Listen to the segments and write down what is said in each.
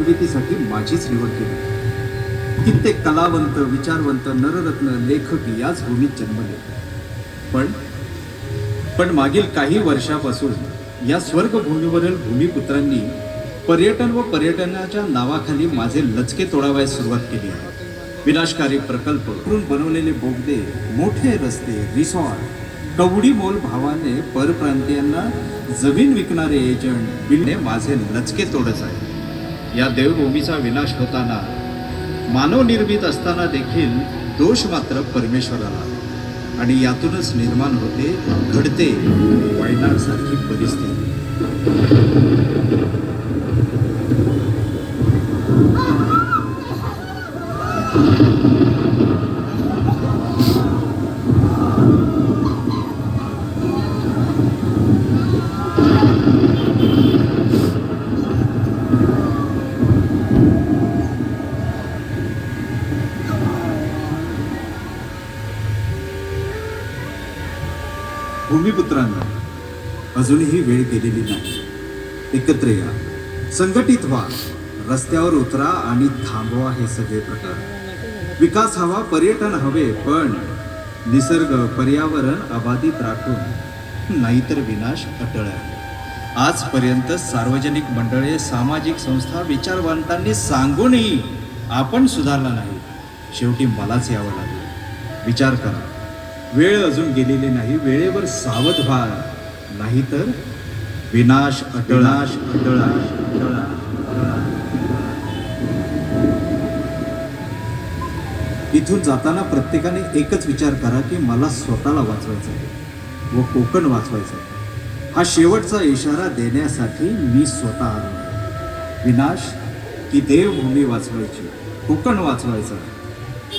निर्मितीसाठी माझीच निवड केली. कित्येक कलावंत विचारवंत नररत्न लेखक याच भूमीत जन्मले. पण पण मागील काही वर्षापासून या स्वर्गभूमीवरील भूमिपुत्रांनी पर्यटन व पर्यटनाच्या नावाखाली माझे लचके तोडावयास सुरुवात केली आहे. विनाशकारी प्रकल्प करून बनवलेले बोगदे मोठे रस्ते रिसॉर्ट कवडी मोल भावाने परप्रांतीयांना जमीन विकणारे एजंट बिलने माझे लचके तोडत आहे या देवभूमीचा विनाश होताना मानवनिर्मित असताना देखील दोष मात्र परमेश्वराला. आणि यातूनच निर्माण होते घडते वायनाडसारखी परिस्थिती. भूमिपुत्रांना अजूनही वेळ गेलेली नाही. एकत्र या. संघटित व्हा. रस्त्यावर उतरा आणि थांबवा हे सगळे प्रकार. विकास हवा पर्यटन हवे पण निसर्ग पर्यावरण अबाधित राखून नाहीतर विनाश अटळ आहे आजपर्यंत सार्वजनिक मंडळे सामाजिक संस्था विचारवंतांनी सांगूनही आपण सुधारला नाही. शेवटी मलाच यावं लागलं. विचार करा. वेळ अजून गेलेली नाही. वेळेवर सावध व्हा. नाहीतर विनाश अटळाश अटळाश अटळा. इथून जाताना प्रत्येकाने एकच विचार करा की मला स्वतःला वाचवायचं आहे व कोकण वाचवायचं आहे. हा शेवटचा इशारा देण्यासाठी मी स्वतः आलो. विनाश की देवभूमी वाचवायची कोकण वाचवायचं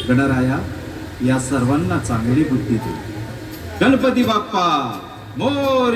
गणराया या सर्वांना चांगली बुद्धी दे गणपती बाप्पा मोर